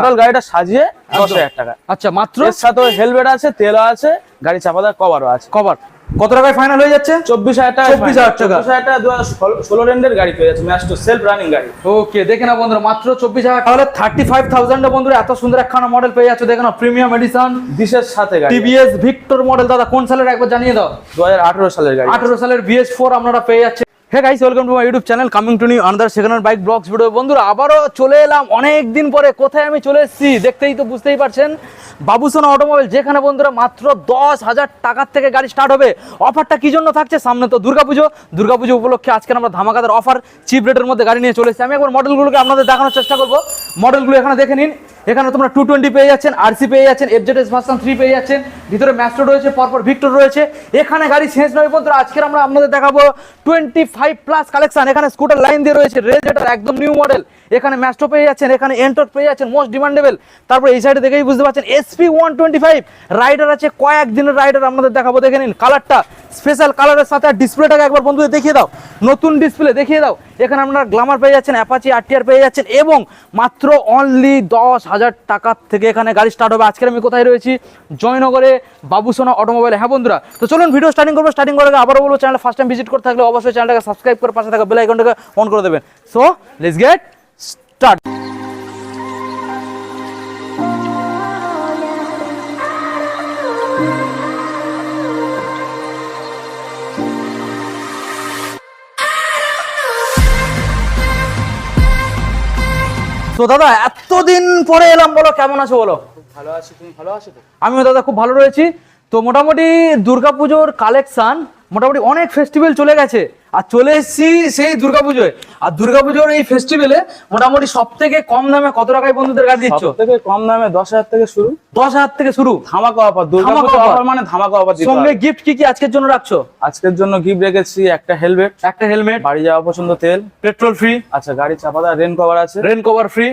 Total গাড়িটা সাজিয়ে দশ হাজার টাকা। আচ্ছা মাত্র? এর সাথে হেলমেট আছে তেলও আছে গাড়ি চাপা দেওয়ার কভারও আছে। কভার কত টাকায় ফাইনাল হয়ে যাচ্ছে? চব্বিশ হাজার টাকা 24,000 টাকা। চব্বিশ হাজার টাকা দু ষোলো রেন্ডের গাড়ি পেয়ে যাচ্ছে ম্যাস্টো সেলফ রানিং গাড়ি। ওকে দেখে না বন্ধুরা মাত্র চব্বিশ হাজার তাহলে থার্টি ফাইভ থাউজেন্ড বন্ধুরা এত সুন্দর একখানা মডেল পেয়ে যাচ্ছে দেখে না প্রিমিয়াম এডিশন দিশের সাথে গাড়ি। টিভিএস ভিক্টর মডেল দাদা কোন সালের? একবার জানিয়ে দাও। দু হাজার আঠারো সালের গাড়ি। আঠারো সালের বিএস ফোর আপনারা পেয়ে যাচ্ছে hey guys welcome to my YouTube channel coming to new another second bike vlogs video বন্ধুরা, আবারও চলে এলাম অনেক দিন পরে। কোথায় আমি চলে এসেছি? দেখতেই তো বুঝতেই পারছেন। বাবুসোনা অটোমোবাইল যেখানে বন্ধুরা মাত্র দশ হাজার টাকার থেকে গাড়ি স্টার্ট হবে। অফারটা কি জন্য থাকছে? সামনে তো দুর্গাপুজো। দুর্গাপুজো উপলক্ষে আজকে আমরা ধামাকাদার অফার চিপ রেটের মধ্যে গাড়ি নিয়ে চলে এসেছি। আমি একবার মডেলগুলোকে আপনাদের দেখানোর চেষ্টা করব। মডেলগুলো এখানে দেখে নিন। এখানে তোমরা টু টোয়েন্টি পেয়ে যাচ্ছেন আরসি পেয়ে যাচ্ছেন এফজেডএস ভার্সন থ্রি পেয়ে যাচ্ছেন। ভিতরে ম্যাস্ট্রো রয়েছে, পরপর ভিক্টর রয়েছে। এখানে গাড়ি শেষ নয় বন্ধুরা আজকের আমরা আপনাদের দেখাবো টোয়েন্টি ফাইভ প্লাস কালেকশন এখানে স্কুটার লাইন দিয়ে রয়েছে রেজেটার একদম নিউ মডেল এখানে ম্যাস্ট্রো পেয়ে যাচ্ছেন, এখানে এন্টর পেয়ে যাচ্ছেন মোস্ট ডিমান্ডেবল তারপর এই সাইডে দেখেই বুঝতে পারছেন SP one twenty five rider আছে কয়েক দিনের রাইডার আপনাদের দেখাবো, দেখে নিন। কালারটা স্পেশাল কালারের সাথে আর ডিসপ্লেটাকে একবার বন্ধুদের দেখিয়ে দাও। নতুন ডিসপ্লে দেখিয়ে দাও। এখানে আপনারা গ্লামার পেয়ে যাচ্ছেন অ্যাপাচি আরটিআর পেয়ে যাচ্ছেন এবং মাত্র অনলি দশ হাজার টাকার থেকে এখানে গাড়ি স্টার্ট হবে। আজকে আমি কোথায় রয়েছি? জয়নগরে বাবুসোনা অটোমোবাইল হ্যাঁ বন্ধুরা, তো চলুন ভিডিও স্টার্টিং করব। স্টার্টিং করে আবারও বলব চ্যানেল ফার্স্ট টাইম ভিজিট করতে থাকলে অবশ্যই চ্যানেলটাকে সাবস্ক্রাইব করে পাশে থাকা বেল আইকনটাকে অন করে দেবেন। সো লেটস গেট স্টার্ট তো দাদা এতদিন পরে এলাম বলো কেমন আছো বলো? ভালো আছি তুমি ভালো আছো তো? আমিও দাদা খুব ভালো রয়েছি। তো মোটামুটি দুর্গাপুজোর কালেকশন মোটামুটি অনেক ফেস্টিভ্যাল চলে গেছে। আর চলে এসেছি সেই দুর্গাপুজোয়। আর দুর্গাপুজোর এই ফেস্টিভ্যালে মোটামুটি সব থেকে কম দামে কত টাকায় বন্ধুদের গাড়ি দিচ্ছ? থেকে কম দামে দশ হাজার থেকে শুরু। দশ হাজার থেকে শুরু। ধামাকা অফার দুর্গা ধামাকা অফার মানে ধামাকা অফার সঙ্গে গিফট কি কি আজকের জন্য রাখছো? আজকের জন্য গিফট রেখেছি একটা হেলমেট একটা হেলমেট বাড়ি যাওয়া পছন্দ তেল। পেট্রোল ফ্রি আচ্ছা গাড়ি চাপা দেওয়া রেন কভার আছে। রেন কভার ফ্রি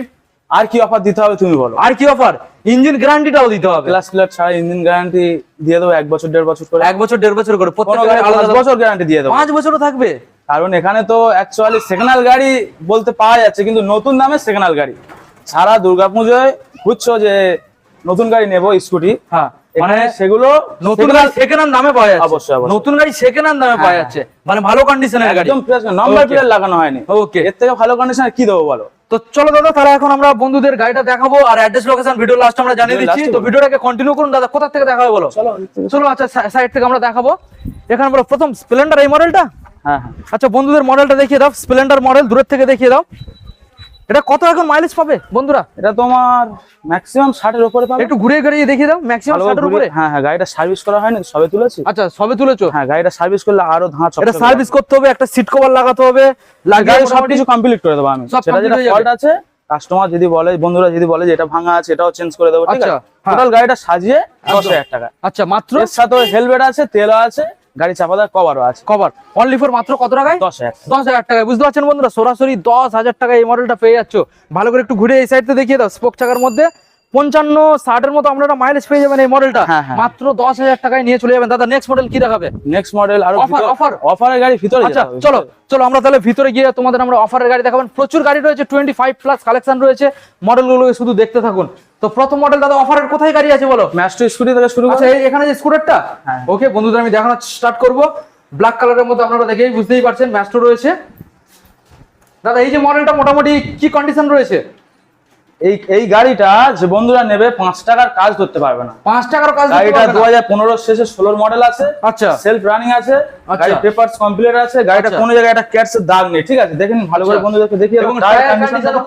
আর কি অফার দিতে হবে তুমি বলো। আর কি অফার ইঞ্জিন গ্যারান্টিটাও দিতে হবে। ক্লাস ক্লাস ছাড়া ইঞ্জিন গ্যারান্টি দিয়ে দেবো এক বছর দেড় বছর করে। এক বছর দেড় বছর করে প্রত্যেক বছর গ্যারান্টি দিয়ে দেবো। পাঁচ বছরও থাকবে? কারণ এখানে তো অ্যাকচুয়ালি সেকেন্ড গাড়ি বলতে পাওয়া যাচ্ছে কিন্তু নতুন দামে সেকেন্ড গাড়ি। সারা দুর্গাপুজোয় বুঝছ যে নতুন গাড়ি নেব স্কুটি। হ্যাঁ। মানে মানে সেগুলো নতুন গাড়ি সেকেন্ড হ্যান্ড দামে পাওয়া যাচ্ছে। অবশ্যই, অবশ্যই। নতুন গাড়ি সেকেন্ড হ্যান্ড দামে পাওয়া হ্যাঁ, যাচ্ছে। মানে ভালো কন্ডিশনের গাড়ি। একদম নাম্বার প্লেট লাগানো হয়নি। Okay. এর থেকে ভালো কন্ডিশন কি দেবো বলো? তো চলো দাদা তাহলে এখন আমরা বন্ধুদের গাড়িটা দেখাবো আর অ্যাড্রেস লোকেশন ভিডিও লাস্ট আমরা জানিয়ে দিচ্ছি। তো। ভিডিওটাকে কন্টিনিউ করুন দাদা কোথা থেকে দেখা হবে বলো? চলো আচ্ছা সাইড থেকে আমরা দেখাবো। এখানে বলো প্রথম স্প্লেন্ডার এই মডেলটা হ্যাঁ হ্যাঁ। আচ্ছা বন্ধুদের মডেলটা দেখিয়ে দাও। স্প্লেন্ডার মডেল দূরের থেকে দেখিয়ে দাও। এটা কত এখন মাইলেজ পাবে বন্ধুরা? এটা তোমার ম্যাক্সিমাম ষাটের উপরে পাবে। একটু ঘুরিয়ে ঘুরিয়ে দেখিয়ে দাও ম্যাক্সিমাম ষাটের উপরে। হ্যাঁ হ্যাঁ গাড়িটা সার্ভিস করা হয়নি সবে তুলেছি। আচ্ছা সবে তুলেছো? হ্যাঁ গাড়িটা সার্ভিস করলে আরও ধাঁচ এটা সার্ভিস করতে হবে একটা সিট কভার লাগাতে হবে লাগিয়ে গাড়ি মোটামুটি- সবকিছু কমপ্লিট করে দেবো আমি। সেটা যেটা ফল্ট আছে কাস্টমার যদি বলে বন্ধুরা যদি বলে যে এটা ভাঙা আছে এটাও চেঞ্জ করে দেবো ঠিক আচ্ছা, আছে হ্যাঁ। টোটাল গাড়িটা সাজিয়ে দশ। হাজার টাকা। আচ্ছা মাত্র? এর সাথে হেলমেট আছে তেলও আছে গাড়ি চাপা দেওয়ার কভারও আছে। কভার অনলি ফর মাত্র কত টাকায়? দশ হাজার দশ হাজার টাকায়। বুঝতে পারছেন বন্ধুরা? সরাসরি দশ হাজার টাকায় এই মডেলটা পেয়ে যাচ্ছ। ভালো করে একটু ঘুরে এই সাইডটা দেখিয়ে দাও। স্পোক চাকার মধ্যে পঞ্চান্ন ষাটের মতো আপনারা মাইলেজ পেয়ে যাবেন এই মডেলটা হ্যাঁ, হ্যাঁ। মাত্র দশ হাজার টাকায় নিয়ে চলে যাবেন। দাদা নেক্সট মডেল কি দেখাবে? নেক্সট মডেল আর offer। অফারের গাড়ি ভিতরে আচ্ছা চলো চলো আমরা তাহলে ভিতরে গিয়ে তোমাদের আমরা অফারের গাড়ি দেখাবেন প্রচুর গাড়ি রয়েছে টোয়েন্টি ফাইভ প্লাস কালেকশন রয়েছে। মডেলগুলো শুধু দেখতে থাকুন। তো প্রথম মডেল দাদা অফারের কোথায় গাড়ি আছে বলো? ম্যাস্টো স্কুটি থেকে শুরু আচ্ছা করে এই- এখানে যে স্কুটারটা হ্যাঁ। ওকে বন্ধুদের আমি দেখানো স্টার্ট করব। ব্ল্যাক কালারের মধ্যে আপনারা দেখেই বুঝতেই পারছেন ম্যাস্টো রয়েছে। দাদা এই যে মডেলটা মোটামুটি কি কন্ডিশন রয়েছে? এই এই গাড়িটা যে বন্ধুরা নেবে পাঁচ টাকার কাজ করতে পারবে না। পাঁচ টাকার কাজ গাড়িটা দু হাজার পনেরো শেষে ষোলোর মডেল আছে আচ্ছা। সেলফ রানিং আছে আচ্ছা। গাড়ির পেপারস কমপ্লিট আছে গাড়িটা আচ্ছা। কোনো জায়গায় একটা ক্যাটসের দাগ নেই ঠিক আছে? দেখেন ভালো করে আচ্ছা। বন্ধুদেরকে দেখিয়ে এবং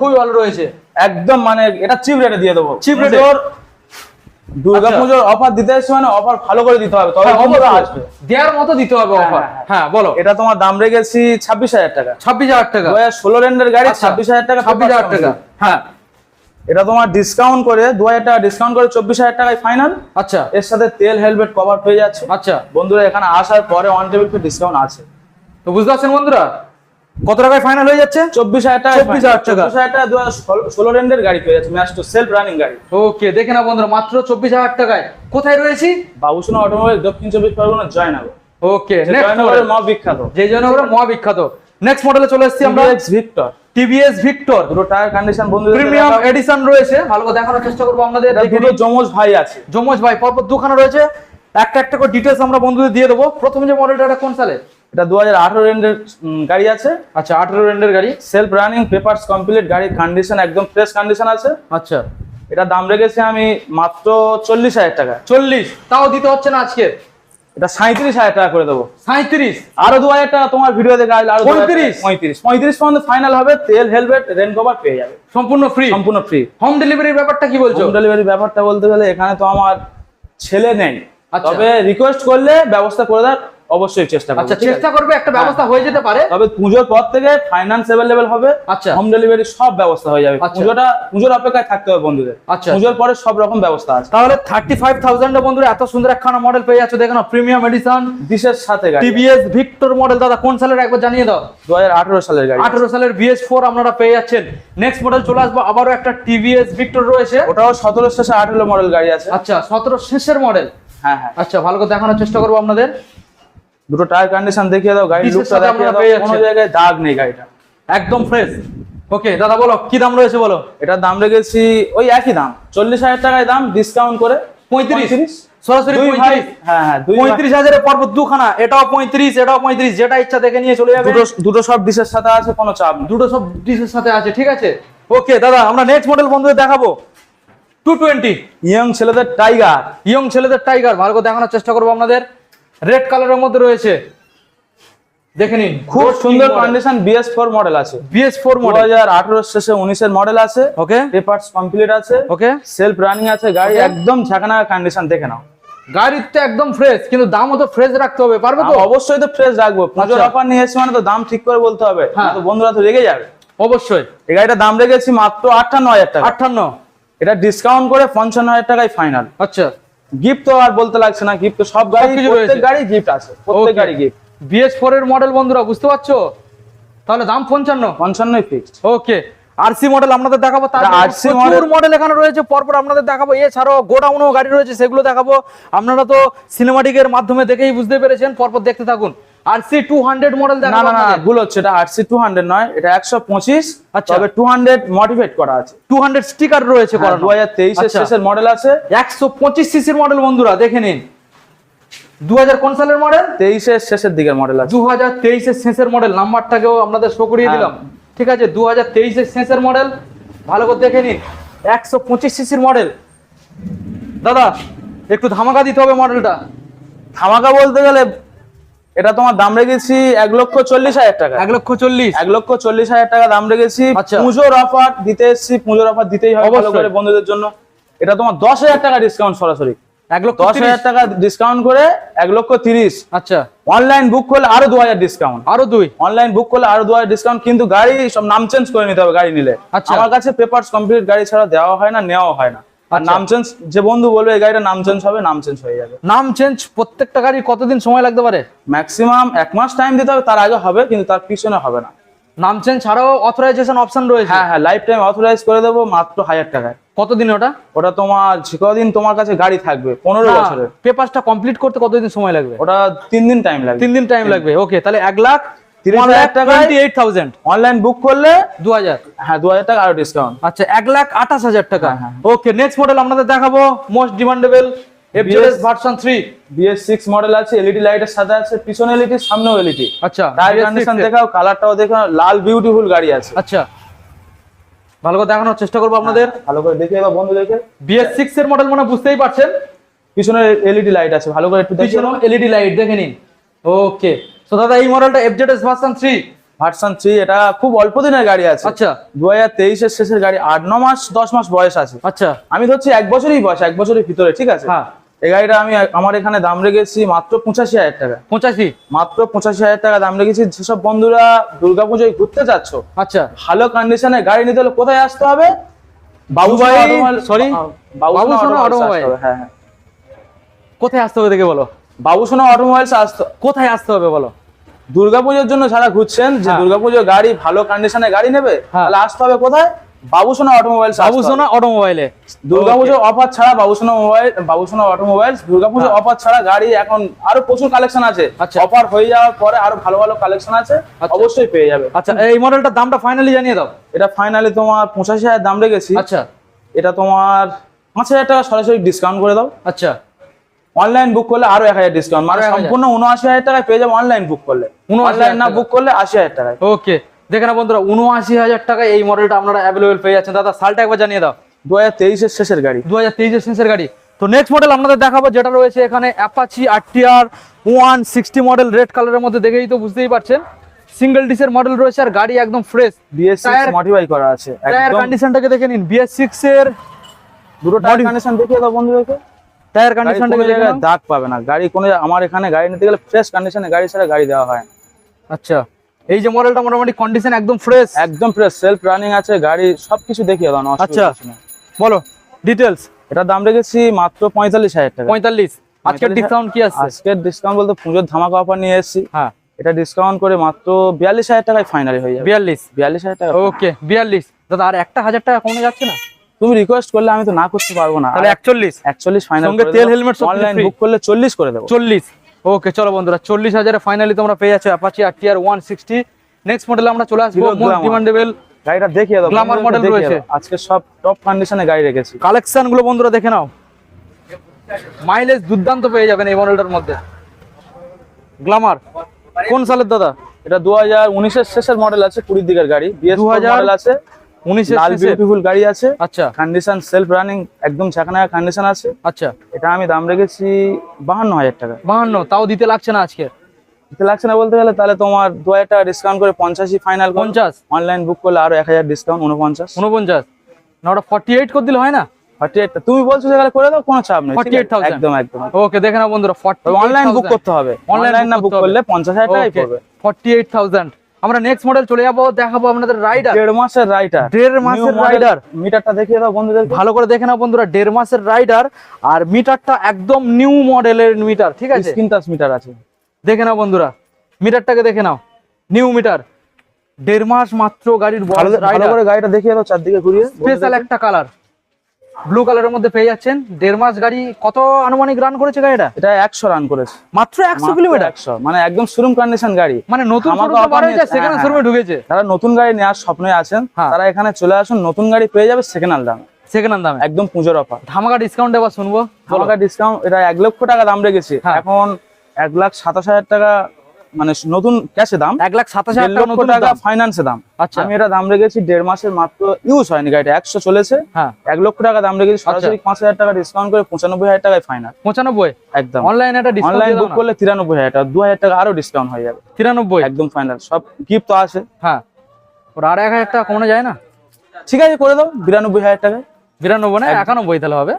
খুবই ভালো রয়েছে। একদম মানে এটা চিপ রেটে দিয়ে দেবো। Cheap rate এ? পুজোর অফার দিতে মানে অফার ভালো করে দিতে হবে তবে হ্যাঁ, অবশ্যই। আসবে। দেওয়ার মতো দিতে হবে অফার হ্যাঁ, হ্যাঁ বলো। এটা তোমার দাম রেখেছি ছাব্বিশ হাজার টাকা। ছাব্বিশ হাজার টাকা। ষোলো রেন্ডের গাড়ি আচ্ছা, ছাব্বিশ হাজার টাকা ছাব্বিশ হাজার টাকা। হ্যাঁ। এটা তোমার ডিসকাউন্ট করে দু হাজার টাকা ডিসকাউন্ট করে চব্বিশ হাজার টাকায় ফাইনাল আচ্ছা। এর সাথে তেল হেলমেট কভার পেয়ে যাচ্ছে। আচ্ছা। বন্ধুরা এখানে আসার পরে অন টেবিল ডিসকাউন্ট আছে। তো বুঝতে পারছেন বন্ধুরা? কত টাকায় ফাইনাল হয়ে যাচ্ছে? চব্বিশ হাজার টাকা 24,000 টাকা। চব্বিশ হাজার টাকা দু হাজার ষোলো রেন্ডের গাড়ি পেয়ে যাচ্ছে। ম্যাচ টু সেলফ রানিং গাড়ি। ওকে দেখে না বন্ধুরা মাত্র চব্বিশ হাজার টাকায়। কোথায় রয়েছি? বাবুসোনা অটোমোবাইল দক্ষিণ চব্বিশ পরগনা জয়নগর। ওকে জয়নগরের মহা বিখ্যাত যে জন্য আমরা মহাবিখ্যাত নেক্সট মডেলে চলে এসেছি আমরা। ভিক্টর টিভিএস ভিক্টর দুটো টায়ার কন্ডিশন বন্ধু প্রিমিয়াম এডিশন রয়েছে। ভালো করে দেখানোর চেষ্টা করব আমাদের। দেখে দুটো জমজ ভাই আছে। যমজ ভাই পরপর দুখানা রয়েছে। একটা একটা করে ডিটেলস আমরা বন্ধুদের দিয়ে দেবো। প্রথম যে মডেলটা এটা কোন সালে এটা দু হাজার আঠারো রেন্ডের গাড়ি আছে। আচ্ছা আঠেরো রেন্ডের গাড়ি। সেলফ রানিং পেপারস কমপ্লিট গাড়ির কন্ডিশন একদম ফ্রেশ কন্ডিশন আছে। আচ্ছা। এটা দাম রেখেছি আমি মাত্র চল্লিশ হাজার টাকা। চল্লিশ। তাও দিতে হচ্ছে না আজকে। এটা সাঁত্রিশ হাজার টাকা করে দেবো। সাঁত্রিশ আরও দু হাজার টাকা তোমার ভিডিও দেখে আসলে আরও 35? পঁয়ত্রিশ? পঁয়ত্রিশ। পর্যন্ত ফাইনাল হবে তেল হেলমেট রেন কভার পেয়ে যাবে। সম্পূর্ণ ফ্রি সম্পূর্ণ ফ্রি হোম ডেলিভারির ব্যাপারটা কি বলছো? হোম ডেলিভারি ব্যাপারটা বলতে গেলে এখানে তো আমার ছেলে নেই। আচ্ছা। তবে রিকোয়েস্ট করলে ব্যবস্থা করে দেওয়ার অবশ্যই চেষ্টা করব আচ্ছা চেষ্টা করবে একটা ব্যবস্থা হয়ে যেতে পারে। তবে পুজোর পর থেকে ফাইন্যান্স অ্যাভেলেবেল হবে আচ্ছা। হোম ডেলিভারি সব ব্যবস্থা হয়ে যাবে। আচ্ছা। পুজোটা পুজোর অপেক্ষায় থাকতে হবে বন্ধুদের। আচ্ছা। পুজোর পরে সব রকম ব্যবস্থা আছে। তাহলে থার্টি ফাইভ থাউজেন্ড বন্ধুরা এত সুন্দর একখানা মডেল পেয়ে যাচ্ছ দেখো প্রিমিয়াম এডিশন দিশের সাথে গাড়ি। টিভিএস ভিক্টর মডেল দাদা কোন সালের একবার জানিয়ে দাও? দু হাজার আঠারো সালের গাড়ি। আঠারো সালের বিএস ফোর আপনারা পেয়ে যাচ্ছেন। নেক্সট মডেল চলে আসব আবারও একটা টিভিএস ভিক্টর রয়েছে। ওটাও সতেরো শেষে আঠেরো মডেল গাড়ি আছে। আচ্ছা সতেরো শেষের মডেল হ্যাঁ হ্যাঁ। আচ্ছা ভালো করে দেখানোর চেষ্টা করব আপনাদের। দুটো টায়ার কন্ডিশন দেখিয়ে দাও গাড়ির লুকটা দেখিয়ে দাও কোনো জায়গায় দাগ নেই গাড়িটা। একদম ফ্রেশ ওকে দাদা বলো কি দাম রয়েছে বলো? এটার দাম রেখেছি ওই একই দাম চল্লিশ হাজার টাকায় দাম ডিসকাউন্ট করে পঁয়ত্রিশ। সরাসরি পঁয়ত্রিশ। হ্যাঁ হ্যাঁ পঁয়ত্রিশ হাজারের পর্বত দুখানা এটাও পঁয়ত্রিশ এটাও পঁয়ত্রিশ যেটা ইচ্ছা দেখে নিয়ে চলে যাবে। দুটো দুটো সব ডিশের সাথে আছে কোনো চাপ দুটো সব ডিশের সাথে আছে ঠিক আছে? ওকে দাদা আমরা নেক্সট মডেল বন্ধুদের দেখাবো। টু টোয়েন্টি ইয়ং ছেলেদের টাইগার ইয়ং ছেলেদের টাইগার ভালো করে দেখানোর চেষ্টা করব আপনাদের। রেড কালারের মধ্যে রয়েছে। দেখে নিন খুব সুন্দর কন্ডিশন বিএস ফোর মডেল আছে। বিএস ফোর দু মডেল হাজার আঠারো শেষে উনিশের মডেল আছে। ওকে পেপারস কমপ্লিট আছে। ওকে সেলফ রানিং আছে। গাড়ি একদম ঝাঁকানা কন্ডিশন দেখে নাও। একদম ফ্রেশ কিন্তু দামও তো ফ্রেশ রাখতে হবে পারবে তো? অবশ্যই তো ফ্রেশ রাখব। পুজোর আচ্ছা। অফার নিয়ে এসেছি মানে তো দাম ঠিক করে বলতে হবে। হ্যাঁ। তো বন্ধুরা তো রেগে যাবে। অবশ্যই। এই দাম রেখেছি মাত্র আটান্ন হাজার টাকা। আটান্ন। এটা ডিসকাউন্ট করে পঞ্চান্ন হাজার টাকায় ফাইনাল আচ্ছা। গিফট তো আর বলতে লাগছে না গিফট তো সব গাড়ি প্রত্যেক গাড়ি গিফট আছে প্রত্যেক গাড়ি গিফট বিএস ফোর এর মডেল বন্ধুরা বুঝতে পারছ? তাহলে দাম পঞ্চান্ন। পঞ্চান্নই ফিক্সড ওকে আরসি মডেল আপনাদের দেখাবো তার RC মডেল মডেল এখানে রয়েছে পরপর আপনাদের দেখাবো। এছাড়াও গোডাউনও গাড়ি রয়েছে সেগুলো দেখাবো। আপনারা তো সিনেমাটিকের মাধ্যমে দেখেই বুঝতে পেরেছেন পরপর দেখতে থাকুন। আরসি টু হান্ড্রেড মডেল না দেখাবো না না ভুল হচ্ছে এটা আরসি টু হান্ড্রেড নয় এটা একশো পঁচিশ আচ্ছা। তবে টু হান্ড্রেড মডিফাইড করা আছে। টু হান্ড্রেড স্টিকার রয়েছে দু হাজার তেইশের আচ্ছা। শেষের মডেল আছে। একশো পঁচিশ সিসির মডেল বন্ধুরা দেখে নিন। দু হাজার কোন সালের মডেল তেইশের শেষের দিকের মডেল আছে। দু হাজার তেইশের শেষের মডেল নাম্বারটাকেও আপনাদের শো করিয়ে হ্যাঁ। দিলাম। ঠিক আছে দু হাজার তেইশের শেষের মডেল ভালো করে দেখে নিন। একশো পঁচিশ সিসির মডেল দাদা একটু ধামাকা দিতে হবে মডেলটা ধামাকা বলতে গেলে এটা তোমার দাম রেখেছি এক লক্ষ চল্লিশ হাজার টাকা। এক লক্ষ চল্লিশ? এক লক্ষ চল্লিশ হাজার টাকা দাম রেখেছি। আচ্ছা। পুজোর অফার দিতে এসেছি পুজোর অফার দিতেই হবে ভালো করে বন্ধুদের জন্য। এটা তোমার দশ হাজার টাকা ডিসকাউন্ট সরাসরি। এক লক্ষ দশ হাজার টাকা ডিসকাউন্ট করে এক লক্ষ তিরিশ। আচ্ছা। অনলাইন বুক করলে আরও দু হাজার ডিসকাউন্ট আরও দুই? অনলাইন বুক করলে আরও দু হাজার ডিসকাউন্ট কিন্তু গাড়ি সব নাম চেঞ্জ করে নিতে হবে গাড়ি নিলে। আচ্ছা। আমার কাছে পেপারস কমপ্লিট গাড়ি ছাড়া দেওয়া হয় না নেওয়া হয় না। আর আচ্ছা। নাম চেঞ্জ যে বন্ধু বলবে এই গাড়িটা নাম চেঞ্জ হবে নাম চেঞ্জ হয়ে যাবে। নাম চেঞ্জ প্রত্যেকটা গাড়ি কতদিন সময় লাগতে পারে? ম্যাক্সিমাম এক মাস টাইম দিতে হবে তার আগে হবে কিন্তু তার পিছনে হবে না। নাম চেঞ্জ ছাড়াও অথরাইজেশন অপশন রয়েছে। হ্যাঁ হ্যাঁ লাইফ টাইম অথরাইজ করে দেবো মাত্র হাজার টাকায়। কতদিন ওটা? ওটা তোমার কদিন তোমার কাছে গাড়ি থাকবে পনেরো বছরের। পেপারসটা কমপ্লিট করতে কতদিন সময় লাগবে? ওটা তিন দিন টাইম লাগবে। তিন দিন টাইম লাগবে ওকে তাহলে এক লাখ অনলাইন বুক করলে দু হাজার হ্যাঁ দু হাজার টাকা আরও ডিসকাউন্ট আচ্ছা এক লাখ আঠাশ হাজার টাকা। হ্যাঁ, হ্যাঁ। ওকে নেক্সট মডেল আপনাদের দেখাবো। মোস্ট ডিমান্ডেবল ভার্সন মডেল আছে এলইডি লাইটের সাথে আছে পিছনে এলইডি সামনেও এলইডি আচ্ছা টায়ার BS6 কন্ডিশন দেখাও কালারটাও লাল বিউটিফুল গাড়ি আছে। আচ্ছা ভালো করে দেখানোর চেষ্টা করব আপনাদের। ভালো করে দেখে দাও বন্ধু দেখে বিএস সিক্স এর মডেল মানে বুঝতেই পারছেন। পিছনে এলইডি লাইট আছে ভালো করে একটু দেখে পিছনে এলইডি লাইট দেখে নিন। ওকে তো দাদা এই মডেলটা FZS version three version three এটা খুব অল্প দিনের গাড়ি আছে। আচ্ছা। দু হাজার তেইশের শেষের গাড়ি আট ন মাস দশ মাস বয়স আছে। আচ্ছা। আমি ধরছি এক বছরই বয়স এক বছরের ভিতরে ঠিক আছে? হ্যাঁ। এই গাড়িটা আমি আমার এখানে দাম রেখেছি মাত্র পঁচাশি হাজার টাকা। পঁচাশি? মাত্র পঁচাশি হাজার টাকা দাম রেখেছি। যেসব বন্ধুরা দুর্গাপুজোয় ঘুরতে যাচ্ছ আচ্ছা। ভালো কন্ডিশনে গাড়ি নিতে হলে কোথায় আসতে হবে? Automobile- sorry? Babusona Babusona automobile. হ্যাঁ হ্যাঁ। কোথায় আসতে হবে দেখে বলো। বাবুসোনা অটোমোবাইলস আসতে কোথায় আসতে হবে বলো? দুর্গাপুজোর জন্য যারা ঘুরছেন যে হ্যাঁ। দুর্গাপুজোর গাড়ি ভালো কন্ডিশনে গাড়ি নেবে হ্যাঁ। তাহলে আসতে হবে কোথায়? বাবুসোনা অটোমোবাইলস বাবুসোনা অটোমোবাইলে দুর্গাপুজোর অফার ছাড়া বাবুসোনা মোবাইল বাবুসোনা অটোমোবাইলস দুর্গাপুজো হ্যাঁ। অফার ছাড়া গাড়ি এখন আরও প্রচুর কালেকশন আছে। আচ্ছা। অফার হয়ে যাওয়ার পরে আরও ভালো ভালো কালেকশন আছে আচ্ছা। অবশ্যই পেয়ে যাবে। আচ্ছা এই মডেলটার দামটা ফাইনালি জানিয়ে দাও। এটা ফাইনালি তোমার পঁচাশি হাজার দাম রেখেছি। আচ্ছা। এটা তোমার পাঁচ হাজার টাকা সরাসরি ডিসকাউন্ট করে দাও। আচ্ছা। অনলাইন বুক করলে আরও এক হাজার ডিসকাউন্ট মানে আরও 1000 সম্পূর্ণ উনআশি হাজার টাকায় পেয়ে যাবে অনলাইন বুক করলে। 79,000 অনলাইন না বুক করলে আশি হাজার টাকায়। ওকে দেখে না বন্ধুরা উনআশি হাজার টাকায় এই মডেলটা আপনারা অ্যাভেলেবেল পেয়ে যাচ্ছেন। দাদা সালটা একবার জানিয়ে দাও। দু হাজার তেইশের শেষের গাড়ি। দু হাজার তেইশের সেন্সের গাড়ি। তো নেক্সট মডেল আপনাদের দেখাবো যেটা রয়েছে এখানে Apache RTR one sixty model red কালারের মধ্যে দেখেই তো বুঝতেই পারছেন। সিঙ্গেল ডিসের মডেল রয়েছে আর গাড়ি একদম ফ্রেশ বিএস মডিফাই করা আছে। টায়ার কন্ডিশনটাকে দেখে নিন। বিএস সিক্স এর দুটো টায়ার কন্ডিশন দেখিয়ে দাও বন্ধুদেরকে। টায়ার গাড়ি কোনো জায়গায় দাগ পাবে না। গাড়ি কোনো আমার এখানে গাড়ি নিতে গেলে ফ্রেশ কন্ডিশনে গাড়ি ছাড়া গাড়ি দেওয়া হয় না। আচ্ছা। এই যে মডেলটা মোটামুটি কন্ডিশন একদম ফ্রেশ একদম ফ্রেশ সেলফ রানিং আছে গাড়ি সবকিছু দেখিয়ে দাও না আচ্ছা। বলো ডিটেলস এটার দাম রেখেছি মাত্র পঁয়তাল্লিশ হাজার টাকা। পঁয়তাল্লিশ। আজকের ডিসকাউন্ট কি আছে? আজকের ডিসকাউন্ট বলতে পুজোর ধামাকা অফার নিয়ে এসেছি। হ্যাঁ। এটা ডিসকাউন্ট করে মাত্র বিয়াল্লিশ হাজার টাকায় ফাইনালি হয়ে যাবে। বিয়াল্লিশ। বিয়াল্লিশ হাজার টাকা ওকে বিয়াল্লিশ। দাদা আর একটা হাজার টাকা কমে যাচ্ছে না? তুমি রিকোয়েস্ট করলে আমি তো না করতে পারব না। তাহলে একচল্লিশ। একচল্লিশ ফাইনাল সঙ্গে তেল, হেলমেট সবকিছু অনলাইন বুক করলে চল্লিশ করে দেবো। চল্লিশ। ওকে চলো বন্ধুরা চল্লিশ হাজারে ফাইনালি তোমরা পেয়ে যাচ্ছ Apache R TR one sixty next model আমরা চলে আসব মোস্ট ডিমান্ডেবল গাড়িটা দেখিয়ে দাও model দেখিয়ে রয়েছে। আজকে সব টপ কন্ডিশনে গাড়ি রেখেছি। কালেকশনগুলো বন্ধুরা দেখে নাও। মাইলেজ দুর্দান্ত পেয়ে যাবেন এই মডেলটার মধ্যে। গ্লামার কোন সালের দাদা? এটা দু হাজার উনিশের শেষের মডেল আছে কুড়ির দিকের গাড়ি। বিএস 2000 মডেল আছে। লাল শেষের? বিউটিফুল গাড়ি আছে। আচ্ছা। কন্ডিশন সেলফ রানিং একদম কন্ডিশন আছে। আচ্ছা। এটা আমি দাম রেখেছি বাহান্ন হাজার টাকা। বাহান্ন তাও দিতে লাগছে না আজকে? দিতে লাগছে না বলতে গেলে তাহলে তোমার দু হাজার টাকা ডিসকাউন্ট করে পঞ্চাশই ফাইনাল পঞ্চাশ? অনলাইন বুক করলে আরও এক হাজার ডিসকাউন্ট উনপঞ্চাশ উনপঞ্চাশ না ওটা ফর্টি এইট করে দিলে হয় না? তুমি বলছো সেখানে করে দাও কোনো চাপ নেই ঠিক আছে? 48,000 একদম একদম। ওকে দেখে নাও বন্ধুরা অনলাইন বুক করতে হবে। অনলাইন না বুক করলে পঞ্চাশ হাজার টাকাই পড়বে। ফর্টি এইট থাউজেন্ড আমরা নেক্সট মডেল চলে যাব দেখাবো আপনাদের রাইডার দেড় মাসের রাইডার দেড় মাসের রাইডার মিটারটা দেখিয়ে দাও বন্ধুদের। ভালো করে দেখে নাও বন্ধুরা দেড় মাসের রাইডার আর মিটারটা একদম নিউ মডেলের মিটার ঠিক আছে? স্ক্রিন টাচ মিটার আছে। দেখে নাও বন্ধুরা মিটারটাকে দেখে নাও। নিউ মিটার দেড় মাস মাত্র গাড়ির ভালো রাইডার করে গাড়িটা দেখিয়ে দাও চারদিকে ঘুরিয়ে। স্পেশাল একটা কালার ব্লু কালারের মধ্যে পেয়ে যাচ্ছেন। দেড় মাস গাড়ি কত আনুমানিক রান করেছে গাড়িটা? এটা একশো রান করেছে। মাত্র একশো কিলোমিটার? একশো। মানে একদম শোরুম কন্ডিশন গাড়ি। মানে নতুন শোরুমে সেখানে হ্যাঁ, শোরুমে ঢুকেছে। তারা নতুন গাড়ি নেওয়ার স্বপ্নে আছেন হ্যাঁ। তারা এখানে চলে আসুন নতুন গাড়ি পেয়ে যাবে সেকেন্ড হ্যান্ড দাম। সেকেন্ড হ্যান্ড দামে। একদম পুজোর অফার ধামাকা ডিসকাউন্ট এবার শুনব। ডিসকাউন্ট এটা এক লক্ষ টাকা দাম রেখেছি। হ্যাঁ। এখন এক লাখ সাতাশ হাজার টাকা মানে নতুন ক্যাশে দাম এক লাখ সাতাশ হাজার টাকা নতুন। ফাইন্যান্সে দাম। আচ্ছা। আমি এটা দাম রেখেছি দেড় মাসের মাত্র ইউজ হয়নি গাড়িটা একশো চলেছে। হ্যাঁ। এক লক্ষ টাকা দাম রেখেছি আচ্ছা। সরাসরি পাঁচ হাজার টাকা ডিসকাউন্ট করে পঁচানব্বই হাজার টাকায় ফাইনাল পঁচানব্বই? একদম। অনলাইনে একটা ডিসকাউন্ট অনলাইন বুক করলে তিরানব্বই হাজার টাকা দু হাজার টাকা আরও ডিসকাউন্ট হয়ে যাবে। তিরানব্বই? একদম ফাইনাল সব গিফট তো আছে হ্যাঁ। ওর আর এক হাজার টাকা কমানো যায় না? ঠিক আছে করে দাও। বিরানব্বই হাজার টাকায়। বিরানব্বই না একানব্বই তাহলে হবে?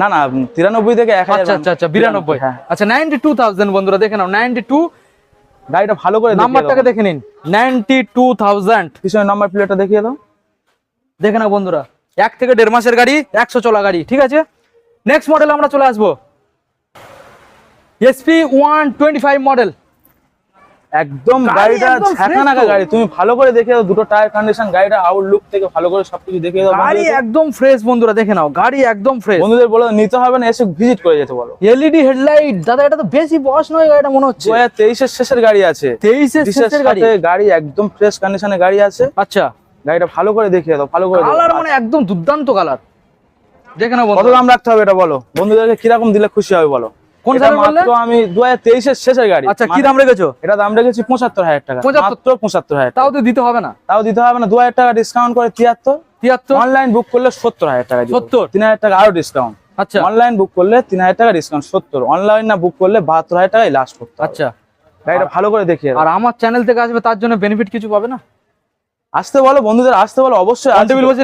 না না তিরানব্বই থেকে এক হাজার আচ্ছা আচ্ছা আচ্ছা বিরানব্বই। হ্যাঁ। আচ্ছা নাইনটি টু থাউজেন্ড বন্ধুরা দেখে নাও নাইনটি টু গাড়িটা ভালো করে নাম্বারটাকে দেখে নিন। Ninety two thousand. পিছনে নাম্বার প্লেটটা দেখিয়ে দাও। দেখে না বন্ধুরা এক থেকে দেড় মাসের গাড়ি একশো চলা গাড়ি ঠিক আছে? নেক্সট মডেল আমরা চলে আসব। SP one twenty five model একদম গাড়িটা একদম ছাকা নাকা গাড়ি। তুমি ভালো করে দেখে দাও দুটো টায়ার কন্ডিশন গাড়িটা আউটলুক থেকে ভালো করে সবকিছু দেখে দাও গাড়ি একদম ফ্রেশ বন্ধুরা দেখে নাও গাড়ি একদম ফ্রেশ বন্ধুদের বলো নিতে হবে না এসে ভিজিট করে যেতে বলো। এলইডি হেডলাইট দাদা এটা তো বেশি বয়স নয় গাড়িটা মনে হচ্ছে। দু হাজার তেইশের শেষের গাড়ি আছে। তেইশের বিশেষ শেষের গাড়ি? গাড়ি একদম ফ্রেশ কন্ডিশনে গাড়ি আছে। আচ্ছা। গাড়িটা ভালো করে দেখিয়ে দাও ভালো করে কালার মানে একদম দুর্দান্ত কালার দেখে নাও কত দাম রাখতে হবে এটা বলো? বন্ধুদেরকে কীরকম দিলে খুশি হবে বলো? কোন এটা মাত্র আমি দু হাজার শেষের গাড়ি। আচ্ছা কি মানে দাম রেখেছো? এটা দাম রেখেছি পঁচাত্তর হাজার টাকা। মাত্র টাকা তাও তো দিতে হবে না। তাও দিতে হবে না। দু হাজার টাকা ডিসকাউন্ট করে তিয়াত্তর। তিয়াত্তর? অনলাইন বুক করলে সত্তর হাজার টাকা দিতে 70 তিন হাজার টাকা আরও ডিসকাউন্ট আচ্ছা। অনলাইন বুক করলে তিন হাজার টাকা ডিসকাউন্ট সত্তর। অনলাইন না বুক করলে টাকাই লাস্ট করতে আচ্ছা। গাড়িটা ভালো করে দেখিয়ে দাও। আর আমার চ্যানেল থেকে আসবে তার জন্য বেনিফিট কিছু পাবে না? আসতে বলো বন্ধুদের আসতে বলো অবশ্যই table আসবে। বসে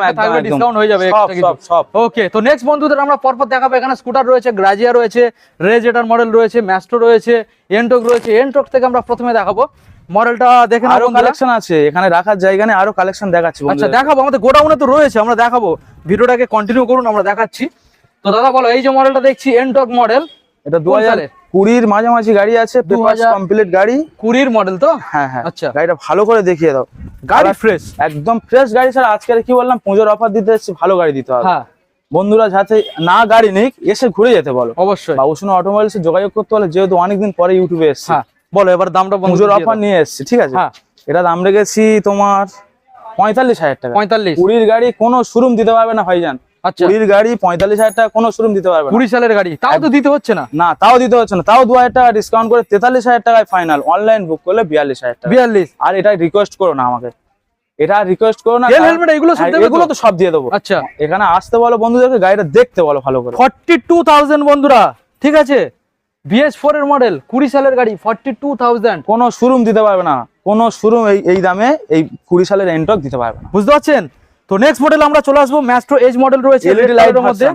একটা থাকবে, discount হয়ে যাবে সব সব সব। ওকে তো নেক্সট বন্ধুদের আমরা পরপর দেখাবো। এখানে স্কুটার রয়েছে গ্রাজিয়া রয়েছে রেজেটার মডেল রয়েছে ম্যাস্টো রয়েছে এনটক রয়েছে। এনটক থেকে আমরা প্রথমে দেখাবো। মডেলটা দেখে আরও কালেকশন আছে এখানে রাখার জায়গা নেই আরও কালেকশন দেখাচ্ছি আচ্ছা দেখাবো আমাদের গোডাউনে তো রয়েছে আমরা দেখাবো। ভিডিওটাকে কন্টিনিউ করুন আমরা দেখাচ্ছি। তো দাদা বলো এই যে মডেলটা দেখছি এনটক মডেল এটা দু কোন হাজার সালের? কুড়ির মাঝামাঝি গাড়ি আছে পেপার 2000 কমপ্লিট গাড়ি। কুড়ির মডেল তো? হ্যাঁ হ্যাঁ। আচ্ছা। গাড়িটা ভালো করে দেখিয়ে দাও। গাড়ি ফ্রেশ একদম ফ্রেশ গাড়ি ছাড়া আজকে কি বললাম পুজোর অফার দিতে এসেছি ভালো গাড়ি দিতে হবে। হ্যাঁ। বন্ধুরা যাতে না গাড়ি নিক এসে ঘুরে যেতে বলো। অবশ্যই। বাবুসোনা অটোমোবাইলস যোগাযোগ করতে হলে যেহেতু অনেকদিন পরে ইউটিউবে এসেছি। হ্যাঁ। বলো এবার দামটা পুজোর অফার নিয়ে এসেছি ঠিক আছে? হ্যাঁ। এটা দাম রেখেছি তোমার পঁয়তাল্লিশ হাজার টাকা। পঁয়তাল্লিশ। কুড়ির গাড়ি কোনো শোরুম দিতে পারবে না ভাইজান। কুড়ির গাড়ি পঁয়তাল্লিশ হাজার টাকা কোনো শোরুম দিতে পারবে কুড়ি সালের গাড়ি তাও তো দিতে হচ্ছে না? না তাও দিতে হচ্ছে না। তাও দু হাজার টাকা ডিসকাউন্ট করে তেতাল্লিশ হাজার টাকায় ফাইনাল অনলাইন বুক করলে বিয়াল্লিশ হাজার টাকা। বিয়াল্লিশ? আর এটা রিকোয়েস্ট করো না আমাকে। এটা রিকোয়েস্ট করো না তেল হেলমেট এগুলো সব হ্যাঁ, দেবে তো? এগুলো তো সব দিয়ে দেবো। আচ্ছা। এখানে আসতে বলো বন্ধুদেরকে গাড়িটা দেখতে বলো ভালো করে। ফর্টি টু থাউজেন্ড বন্ধুরা ঠিক আছে? বিএস ফোর এর মডেল কুড়ি সালের গাড়ি ফর্টি টু থাউজেন্ড কোনো শোরুম দিতে পারবে না। কোনো শোরুম এই এই দামে এই কুড়ি সালের এন্টক দিতে পারবে না। বুঝতে পারছেন? তো নেক্সট মডেল আমরা চলে আসব ম্যাস্ট্রো এজ মডেল রয়েছে LED লাইটের মধ্যে।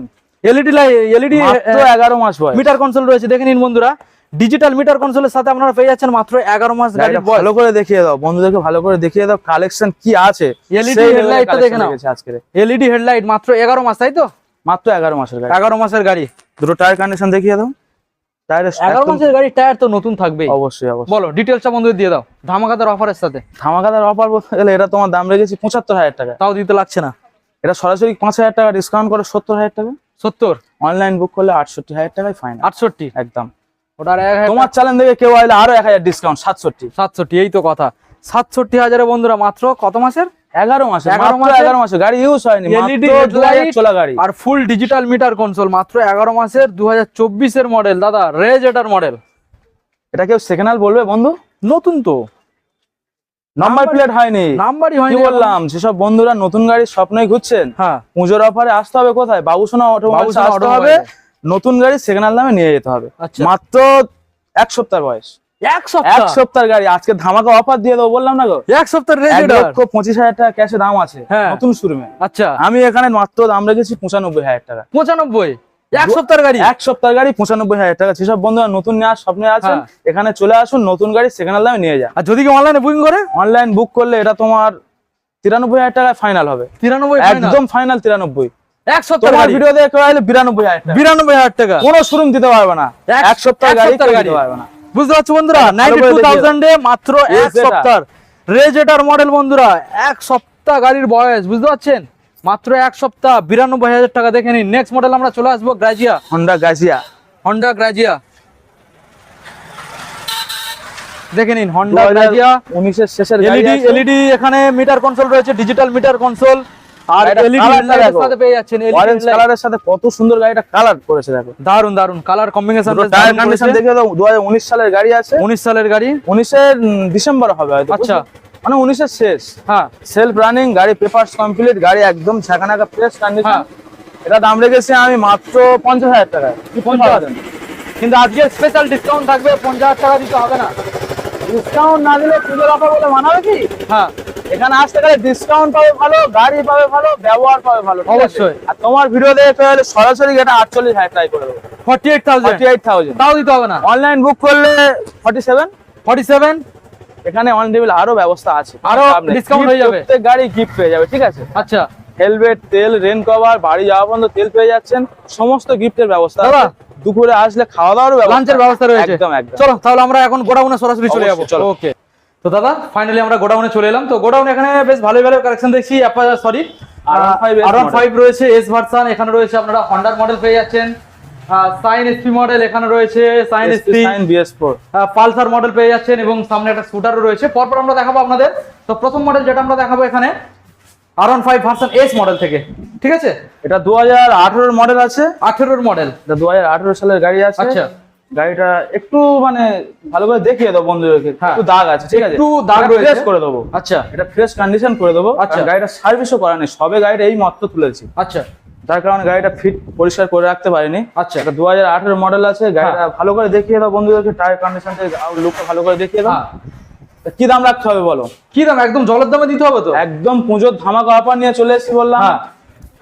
এলইডি লাইট এলইডি মাত্র এগারো মাস বয়স। মিটার কনসোল রয়েছে দেখে নিন বন্ধুরা। ডিজিটাল মিটার কনসোলের সাথে আপনারা পেয়ে যাচ্ছেন মাত্র এগারো মাস গাড়ি ভালো করে দেখিয়ে দাও বন্ধুদেরকে ভালো করে দেখিয়ে দাও কালেকশন কি আছে। LED সেই headlight level এর টা দেখে নাও। এলইডি হেডলাইট মাত্র এগারো মাস তাই তো? মাত্র এগারো মাসের গাড়ি। এগারো মাসের গাড়ি। দুটো টায়ার কন্ডিশন দেখিয়ে দাও। মাসের গাড়ি টায়ার তো নতুন থাকবেই। অবশ্যই অবশ্যই। বলো বন্ধুদের দিয়ে দাও। ধামাকাদার অফারের সাথে। ধামাকাদার অফার বলতে গেলে এটা তোমার দাম রেখেছি পঁচাত্তর হাজার টাকা। তাও দিতে লাগছে না। এটা সরাসরি পাঁচ হাজার টাকা ডিসকাউন্ট করে সত্তর হাজার টাকা। সত্তর? অনলাইন বুক করলে আটষট্টি হাজার টাকায় ফাইন আটষট্টি? একদম। ওটার এক হাজার তোমার চ্যানেল থেকে কেউ আইলে আরও এক হাজার ডিসকাউন্ট সাতষট্টি। সাতষট্টি এই তো কথা। সাতষট্টি হাজারে বন্ধুরা মাত্র কত মাসের? এগারো মাসে এগারো মাসের- এগারো মাসে গাড়ি ইউজ হয়নি চলা গাড়ি। আর ফুল ডিজিটাল মিটার কনসোল মাত্র এগারো মাসের দু মডেল দাদা রেজ এটার মডেল এটা কেউ সেকেন্ড হ্যান্ড বলবে বন্ধু? নতুন তো। নাম্বার প্লেট হয়নি। নাম্বারই হয়নি বললাম যেসব বন্ধুরা নতুন গাড়ির স্বপ্নই ঘুরছেন হ্যাঁ। পুজোর অফারে আসতে হবে কোথায়? বাবুসোনা অটো আসতে হবে। নতুন গাড়ি সেকেন্ড হ্যান্ড দামে নিয়ে যেতে হবে। আচ্ছা। মাত্র এক সপ্তাহ বয়স। এক সপ্তাহ। এক সপ্তাহের গাড়ি আজকে ধামাকা অফার দিয়ে দেবো বললাম না গো? এক সপ্তাহ রেজ লক্ষ পঁচিশ হাজার টাকা ক্যাশে দাম আছে হ্যাঁ। নতুন শোরুমে আচ্ছা। আমি এখানে মাত্র দাম রেখেছি পঁচানব্বই হাজার টাকা। পঁচানব্বই? এক সপ্তাহের গাড়ি? এক সপ্তাহের গাড়ি পঁচানব্বই হাজার টাকা। যেসব বন্ধুরা নতুন নেওয়ার স্বপ্নে আছেন হ্যাঁ। এখানে চলে আসুন নতুন গাড়ি সেকেন্ড হ্যান্ড দামে নিয়ে যান। আর যদি কি অনলাইনে বুকিং করে? অনলাইন বুক করলে এটা তোমার তিরানব্বই হাজার টাকায় ফাইনাল হবে। তিরানব্বই একদম ফাইনাল তিরানব্বই। এক সপ্তাহ ভিডিও দেখে বিরানব্বই হাজার টাকা। বিরানব্বই হাজার টাকা? কোনো শোরুম দিতে পারবে না। এক- সপ্তাহ গাড়ি সপ্তাহের গাড়ি। দিতে পারবে না। বুঝতে পারছ বন্ধুরা? নাইনটি টু থাউজেন্ডে মাত্র এক সপ্তাহ। রেজেটার মডেল বন্ধুরা এক সপ্তাহ গাড়ির বয়স বুঝতে পারছেন? মাত্র এক সপ্তাহ বিরানব্বই হাজার টাকা দেখে নিন। নেক্সট মডেল আমরা চলে আসব গ্রাজিয়া হন্ডা হন্ডা গ্রাজিয়া দেখে নিন হন্ডা গ্রাজিয়া উনিশের শেষের এলইডি এলইডি এখানে মিটার কনসোল রয়েছে ডিজিটাল মিটার কনসোল আর এলইডি colourটা সাথে পেয়ে যাচ্ছেন অরেঞ্জ কালারের সাথে কত সুন্দর গাড়িটা কালার করেছে দেখো। দারুণ দারুণ কালার কম্বিনেশন টায়ার কন্ডিশন দেখে দাও দু উনিশ সালের গাড়ি আছে। উনিশ সালের গাড়ি? উনিশের ডিসেম্বর হবে হয়তো আচ্ছা। মানে শেষ। হ্যাঁ। সেলফ রানিং গাড়ি পেপারস কমপ্লিট গাড়ি একদম ফ্রেশ কন্ডিশন হ্যাঁ। এটা দাম রেখেছি আমি মাত্র পঞ্চাশ হাজার টাকায়। পঞ্চাশ। কিন্তু আজকে স্পেশাল ডিসকাউন্ট থাকবে পঞ্চাশ হাজার টাকা দিতে হবে না। ডিসকাউন্ট না দিলে পুজোর অফার বলে মানাবে কি? হ্যাঁ। এখানে আসতে গেলে ডিসকাউন্ট পাবে ভালো গাড়ি পাবে ভালো ব্যবহার পাবে ভালো অবশ্যই। আর তোমার ভিডিও দেখে কেউ সরাসরি এটা আটচল্লিশ হাজার টাকা করে দেবো। Forty eight thousand eight thousand তাও দিতে হবে না। অনলাইন বুক করলে ফর্টি সেভেন ফর্টি সেভেন এখানে অন টেবিল আরও ব্যবস্থা আছে। আরও নেই। হয়ে যাবে। প্রত্যেক গাড়ি গিফট পেয়ে যাবে ঠিক আছে? আচ্ছা। হেলমেট তেল রেন কভার বাড়ি যাওয়া পর্যন্ত তেল পেয়ে যাচ্ছেন। সমস্ত গিফটের ব্যবস্থা আছে। দুপুরে আসলে খাওয়া দাওয়ার লাঞ্চের ব্যবস্থা রয়েছে। একদম একদম। চলো তাহলে আমরা এখন গোডাউনে সরাসরি চলে যাব। চলো। ওকে তো দাদা ফাইনালি আমরা গোডাউনে চলে এলাম। তো গোডাউন এখানে বেশ ভালো ভালো কালেকশন দেখছি। Sorry R15 R. ফাইভ রয়েছে এস ভার্সন এখানে রয়েছে আপনারা হন্ডার মডেল পেয়ে যাচ্ছেন। সাইন এসপি মডেল এখানে রয়েছে Shine SP Shine BS four Pulsar model পেয়ে যাচ্ছেন এবং সামনে একটা স্কুটারও রয়েছে। পরপর আমরা দেখাবো আপনাদের। তো প্রথম মডেল যেটা আমরা দেখাবো এখানে R one five version S model থেকে ঠিক আছে? এটা দু হাজার আঠেরোর মডেল আছে। আঠেরোর মডেল এটা দু হাজার আঠেরো সালের গাড়ি আছে। আচ্ছা। গাড়িটা একটু মানে ভালো করে দেখিয়ে দাও বন্ধুদেরকে। হ্যাঁ। একটু দাগ আছে ঠিক আছে? একটু দাগ। ফ্রেশ করে দেবো। আচ্ছা। এটা ফ্রেশ কন্ডিশন করে দেবো। আচ্ছা। গাড়িটা সার্ভিসও করা নেই। সবে গাড়িটা এই মাত্র তুলেছি। আচ্ছা। যার কারণে গাড়িটা ফিট পরিষ্কার করে রাখতে পারিনি। আচ্ছা। এটা দু হাজার আঠেরো মডেল আছে গাড়িটা ভালো করে দেখিয়ে দাও বন্ধুদেরকে। টায়ার কন্ডিশন থেকে লুকটা ভালো করে দেখিয়ে দাও। হ্যাঁ। কি দাম রাখতে হবে বলো? কি দাম? একদম জলের দামে দিতে হবে তো? একদম পুজোর ধামাকা অফার নিয়ে চলে এসেছি বললাম। হ্যাঁ।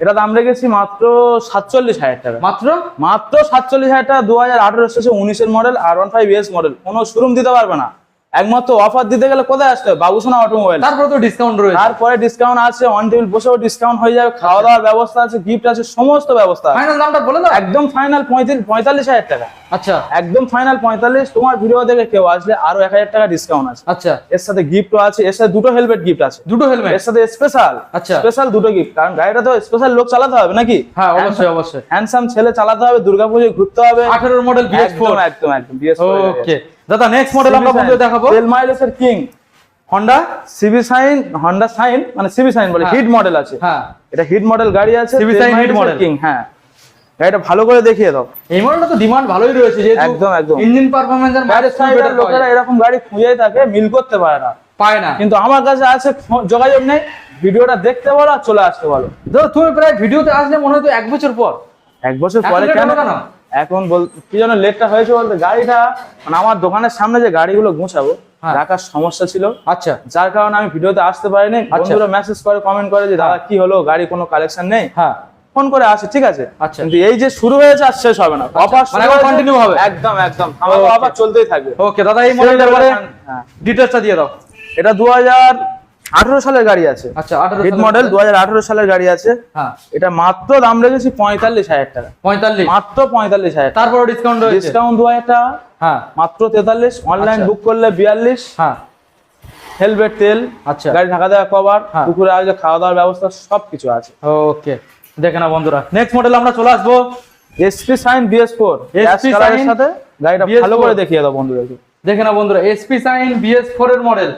এটা দাম রেখেছি মাত্র সাতচল্লিশ হাজার টাকা। মাত্র? মাত্র সাতচল্লিশ হাজার টাকা দু হাজার আঠারো উনিশের model R one five S model কোনো শোরুম দিতে পারবে না। একমাত্র অফার দিতে গেলে কোথায় আসতে হবে? বাবুসোনা অটোমোবাইল তারপরে তো ডিসকাউন্ট রয়েছে। তারপরে ডিসকাউন্ট আছে অন টেবিল বসেও ডিসকাউন্ট হয়ে যাবে খাওয়া দাওয়ার ব্যবস্থা আছে গিফট আছে সমস্ত ব্যবস্থা ফাইনাল দামটা বলে দাও। একদম ফাইনাল পঁয়তাল্লিশ হাজার টাকা। আচ্ছা। একদম ফাইনাল পঁয়তাল্লিশ তোমার ভিডিও দেখে কেউ আসলে আরও এক হাজার টাকা ডিসকাউন্ট আছে। আচ্ছা। এর সাথে গিফটও আছে এর সাথে দুটো হেলমেট গিফট আছে। দুটো হেলমেট এর সাথে স্পেশাল আচ্ছা। স্পেশাল দুটো গিফট কারণ গাড়িটা তো স্পেশাল লোক চালাতে হবে নাকি? হ্যাঁ অবশ্যই অবশ্যই। হ্যান্ডসাম ছেলে চালাতে হবে দুর্গাপুজোয় ঘুরতে হবে। আঠেরোর মডেল বিএস একদম ফোর একদম একদম বিএস ওকে দাদা নেক্সট মডেল আমরা বন্ধু দেখাবো। তেল মাইলেজের king Honda CB Shine Honda Shine মানে সিবি সাইন বলে হ্যাঁ। হিট মডেল আছে। হ্যাঁ। এটা হিট মডেল গাড়ি আছে CB Shine hit model। King হ্যাঁ। গাড়িটা ভালো করে দেখিয়ে দাও। এই মডেলটা তো ডিমান্ড ভালোই রয়েছে যেহেতু একদম, একদম। ইঞ্জিন পারফরম্যান্স আর মাইলেজ ব্যবসায়ীরা লোকেরা এরকম গাড়ি খুঁজেই থাকে মিল করতে পারে না। পায় না। কিন্তু আমার কাছে আছে যোগাযোগ নেই। ভিডিওটা দেখতে বলো আর চলে আসতে বলো। দাদা তুমি প্রায় ভিডিওতে আসলে মনে হয় তো এক বছর পর। এক বছর পরে কেন? কেন? এখন বল কি জন্য লেটটা হয়েছে বলতে গাড়িটা মানে আমার দোকানের সামনে যে গাড়িগুলো গুছাবো হ্যাঁ। রাখার সমস্যা ছিল। আচ্ছা। যার কারণে আমি ভিডিওতে আসতে পারিনি। বন্ধুরা মেসেজ করে কমেন্ট করে যে দাদা কি হলো? গাড়ি কোনো কালেকশন নেই? হ্যাঁ। ফোন করে আসে ঠিক আছে? আচ্ছা। কিন্তু এই যে শুরু হয়েছে আর শেষ হবে না। অফার মানে এখন continue হবে? একদম একদম। আমার. অফার চলতেই থাকবে। ওকে দাদা এই মডেলটার পরে হ্যাঁ। ডিটেলসটা দিয়ে দাও। এটা দু হাজার আঠারো সালের গাড়ি আছে। আচ্ছা মডেল দু হাজার আঠারো সালের গাড়ি আছে। হ্যাঁ। এটা মাত্র দাম রেখেছি পঁয়তাল্লিশ হাজার টাকা। পঁয়তাল্লিশ। মাত্র পঁয়তাল্লিশ হাজার তারপরে ডিসকাউন্ট ডিসকাউন্ট দু হাজার টাকা। হ্যাঁ। মাত্র তেতাল্লিশ। অনলাইন আচ্ছা। বুক করলে বিয়াল্লিশ। হ্যাঁ। হেলমেট তেল আচ্ছা। গাড়ি ঢাকা দেওয়া কভার হ্যাঁ। পুকুরে আগে খাওয়া দাওয়ার ব্যবস্থা সবকিছু আছে। ওকে দেখে না বন্ধুরা। নেক্সট মডেল আমরা চলে আসব। এসপি সাইন বিএস ফোর কালারের Shine সাথে গাড়িটা ভালো করে দেখিয়ে দাও বন্ধুরা দেখে না বন্ধুরা। এসপি সাইন বিএস ফোর এর মডেল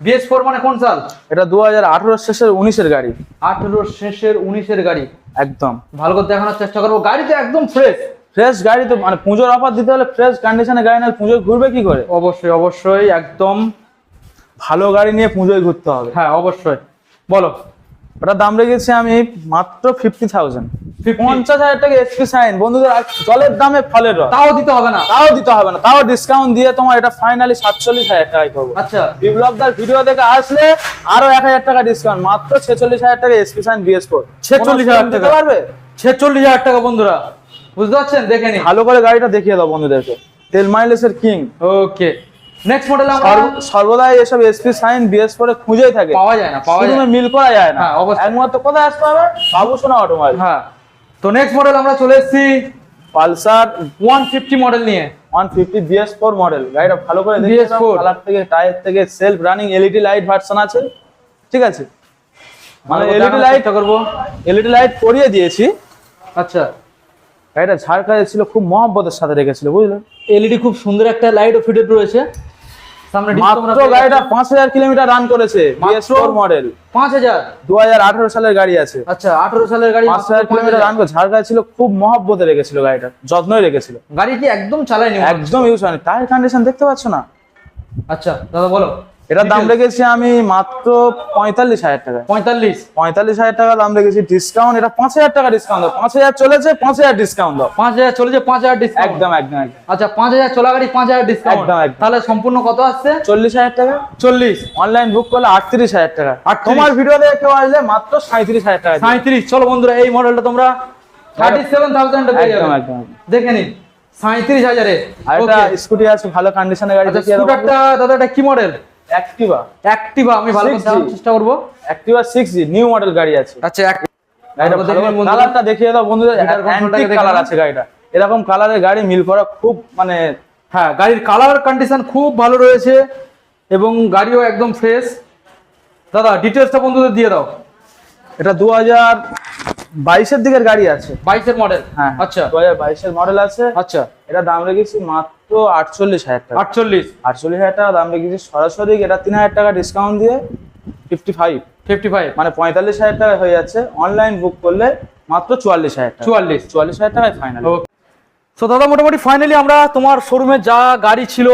বিএস ফোর মানে কোন সাল এটা দু হাজার আঠারো শেষের উনিশের গাড়ি। আঠেরোর শেষের উনিশের গাড়ি। একদম। ভালো করে দেখানোর চেষ্টা করব। গাড়ি তো একদম ফ্রেশ ফ্রেশ গাড়ি তো মানে পুজোর অফার দিতে হলে ফ্রেশ কন্ডিশনে গাড়ি না পুজোয় ঘুরবে কি করে? অবশ্যই অবশ্যই একদম। ভালো গাড়ি নিয়ে পুজোয় ঘুরতে হবে। হ্যাঁ অবশ্যই। বলো। ওটার দাম রেখেছি আমি মাত্র ফিফটি থাউজেন্ড পঞ্চাশ হাজার টাকা এসপি সাইন বন্ধুদের জলের দামে ফলের রস। তাও দিতে হবে না? তাও দিতে হবে না। তাও ডিসকাউন্ট দিয়ে তোমার এটা ফাইনালি সাতচল্লিশ হাজার টাকায় করব আচ্ছা। বিপ্লবদার ভিডিও দেখে আসলে আরও এক হাজার টাকা ডিসকাউন্ট মাত্র ছেচল্লিশ হাজার টাকা এসপি সাইন বিএস ফোর 46,000 টাকা। পারবে? ছেচল্লিশ হাজার টাকা বন্ধুরা। বুঝতে পারছেন? দেখে নি ভালো করে গাড়িটা দেখিয়ে দাও বন্ধুদেরকে। তেল মাইলেজের কিং ওকে নেক্সট মডেল সর্বদাই এসব এসপি সাইন বিএস ফোর খুঁজেই থাকে। পাওয়া যায় না পাওয়া যায় মিল করা যায় না। হ্যাঁ। একমাত্র কোথায় আসতে হবে বাবুসোনা অটোমোবাইল হ্যাঁ। তো নেক্সট মডেল আমরা চলে এসেছি পালসার ওয়ান ফিফটি মডেল নিয়ে। One fifty BS four model গাড়িটা ভালো করে দাও। BS4 কালার থেকে টায়ার থেকে self running LED light version আছে। ঠিক আছে? মানে এলইডি লাইট চেষ্টা করব। এলইডি লাইট করিয়ে দিয়েছি। আচ্ছা। গাড়িটা ঝাড় ছিল খুব মহব্বতের সাথে রেখেছিল বুঝলে? এলইডি খুব সুন্দর একটা লাইট ও ফিটেড রয়েছে। মাত্র গাড়িটা পাঁচ হাজার কিলোমিটার রান করেছে মডেল পাঁচ হাজার? দু হাজার আঠারো সালের গাড়ি আছে। আচ্ছা আঠারো সালের গাড়ি পাঁচ হাজার কিলোমিটার রান করে ঝাড় ছিল খুব মহব্বতে রেখেছিল গাড়িটা যত্নই রেখেছিল। গাড়িটি একদম চালায়নি একদম ইউজ হয়নি। টায়ার কন্ডিশন দেখতে পাচ্ছ না? আচ্ছা দাদা বলো। এটার দাম। রেখেছি আমি মাত্র পঁয়তাল্লিশ হাজার টাকা। পঁয়তাল্লিশ? পঁয়তাল্লিশ হাজার টাকা দাম রেখেছি ডিসকাউন্ট এটা পাঁচ হাজার টাকা ডিসকাউন্ট দাও। পাঁচ হাজার চলেছে পাঁচ হাজার ডিসকাউন্ট দাও। পাঁচ হাজার চলেছে পাঁচ হাজার ডিসকাউন্ট একদম একদম আচ্ছা পাঁচ হাজার চলা গাড়ি পাঁচ হাজার ডিসকাউন্ট একদম, একদম। তাহলে সম্পূর্ণ কত আসছে? চল্লিশ হাজার টাকা। চল্লিশ। অনলাইন বুক করলে আটত্রিশ হাজার টাকা। আর তোমার ভিডিও দেখে কেউ আসলে মাত্র সাঁত্রিশ হাজার টাকা। সাঁত্রিশ চলো বন্ধুরা এই মডেলটা তোমরা থার্টি সেভেন থাউজেন্ড একদম একদম দেখে নিন সাঁত্রিশ হাজারে। আর একটা স্কুটি আছে ভালো কন্ডিশনের গাড়ি আচ্ছা দাদা এটা কি মডেল অ্যাক্টিভা অ্যাক্টিভা আমি ভালো করে 6G চেষ্টা করব। Activa six G new model গাড়ি আছে। আচ্ছা। কালারটা দেখিয়ে দাও বন্ধুদের। কালার আছে গাড়িটা। এরকম কালারের গাড়ি মিল করা খুব মানে হ্যাঁ গাড়ির কালার কন্ডিশন খুব ভালো রয়েছে এবং গাড়িও একদম ফ্রেশ দাদা ডিটেলসটা বন্ধুদের দিয়ে দাও। এটা দু হাজার বাইশের দিকের গাড়ি আছে। বাইশের মডেল হ্যাঁ আচ্ছা। দু হাজার বাইশের মডেল আছে। আচ্ছা। এটা দাম রেখেছি মাত্র আটচল্লিশ হাজার টাকা। আটচল্লিশ। আটচল্লিশ হাজার টাকা দাম রেখেছি সরাসরি এটা তিন হাজার টাকা ডিসকাউন্ট দিয়ে ফিফটি ফাইভ ফিফটি ফাইভ মানে পঁয়তাল্লিশ হাজার টাকা হয়ে যাচ্ছে। অনলাইন বুক করলে মাত্র চুয়াল্লিশ হাজার চুয়াল্লিশ। চুয়াল্লিশ হাজার টাকায় ফাইনাল তো দাদা মোটামুটি ফাইনালি আমরা তোমার শোরুমে যা গাড়ি ছিল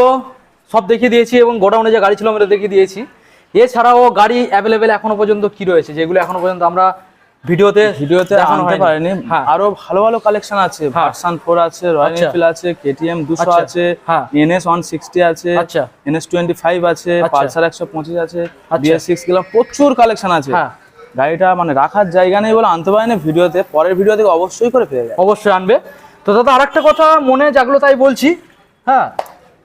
সব দেখিয়ে দিয়েছি এবং গোডাউনে যে গাড়ি ছিল আমরা দেখিয়ে দিয়েছি। এছাড়াও গাড়ি অ্যাভেলেবেল এখনও পর্যন্ত কি রয়েছে? যেগুলো এখনও পর্যন্ত আমরা ভিডিওতে ভিডিওতে আনতে পারেনি হ্যাঁ আরও ভালো ভালো কালেকশন আছে হ্যাঁ। ভার্সান ফোর আছে রয়্যাল আচ্ছা। এনফিল্ড আছে কেটিএম দুশো আচ্ছা। আছে হ্যাঁ। এনএস ওয়ান সিক্সটি আছে আচ্ছা। এনএস টোয়েন্টি ফাইভ আছে আচ্ছা। পালসার একশো পঁচিশ আছে আচ্ছা। বিএস সিক্স গেলাম প্রচুর কালেকশন আছে হ্যাঁ। গাড়িটা মানে রাখার জায়গা নেই বলে আনতে পারেনি ভিডিওতে পরের ভিডিও থেকে অবশ্যই করে পেয়ে যায় অবশ্যই আনবে তো দাদা আরেকটা কথা মনে জাগলো তাই বলছি হ্যাঁ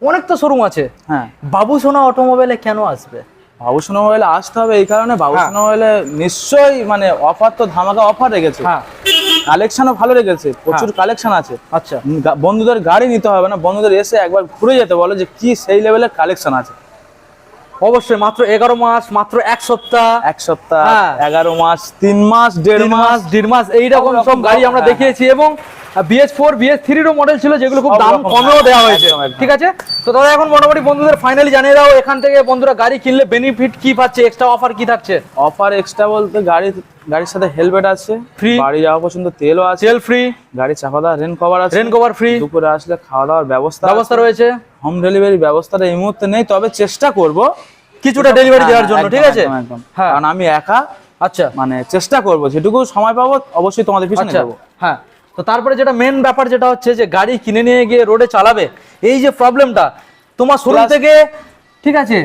অনেক তো শোরুম আছে হ্যাঁ বাবু সোনা অটোমোবাইলে কেন আসবে বাবুসোনা মোবাইলে আসতে হবে এই কারণে হ্যাঁ। বাবুসোনা মোবাইলে নিশ্চয়ই মানে অফার তো ধামাকা অফার রেখেছে। হ্যাঁ। কালেকশনও ভালো রেখেছে প্রচুর কালেকশন আছে। আচ্ছা। বন্ধুদের গাড়ি নিতে হবে না বন্ধুদের এসে একবার ঘুরে যেতে বলো যে কি সেই লেভেলের কালেকশন আছে। অবশ্যই মাত্র এগারো মাস মাত্র এক সপ্তাহ। এক সপ্তাহ হ্যাঁ। এগারো মাস তিন মাস দেড় মাস। দেড় মাস এইরকম সব গাড়ি আমরা দেখিয়েছি এবং বিএস ফোর বিএস থ্রিরও মডেল ছিল যেগুলো খুব দাম কমেও দেওয়া হয়েছে। ঠিক আছে? তো দাদা এখন মোটামুটি বন্ধুদের ফাইনালি জানিয়ে দাও এখান থেকে বন্ধুরা গাড়ি কিনলে বেনিফিট কি পাচ্ছে এক্সট্রা অফার কি থাকছে? অফার এক্সট্রা বলতে গাড়ি গাড়ির সাথে হেলমেট আছে Free। বাড়ি যাওয়া পর্যন্ত তেলও আছে তেল ফ্রি গাড়ি চাপা দেওয়া রেন কভার আছে রেন কভার ফ্রি দুপুরে আসলে খাওয়া দাওয়ার ব্যবস্থা ব্যবস্থা রয়েছে। হোম ডেলিভারি ব্যবস্থাটা এই মুহূর্তে নেই তবে চেষ্টা করব কিছুটা ডেলিভারি দেওয়ার জন্য ঠিক আছে? একদম। হ্যাঁ। কারণ আমি একা আচ্ছা। মানে চেষ্টা করব যেটুকু সময় পাবো অবশ্যই তোমাদের পিছনে আচ্ছা দেবো হ্যাঁ। তো তারপরে যেটা মেন ব্যাপার যেটা হচ্ছে যে গাড়ি কিনে নিয়ে গিয়ে রোডে চালাবে এই যে প্রবলেমটা তোমার শোরুম থেকে ঠিক আছে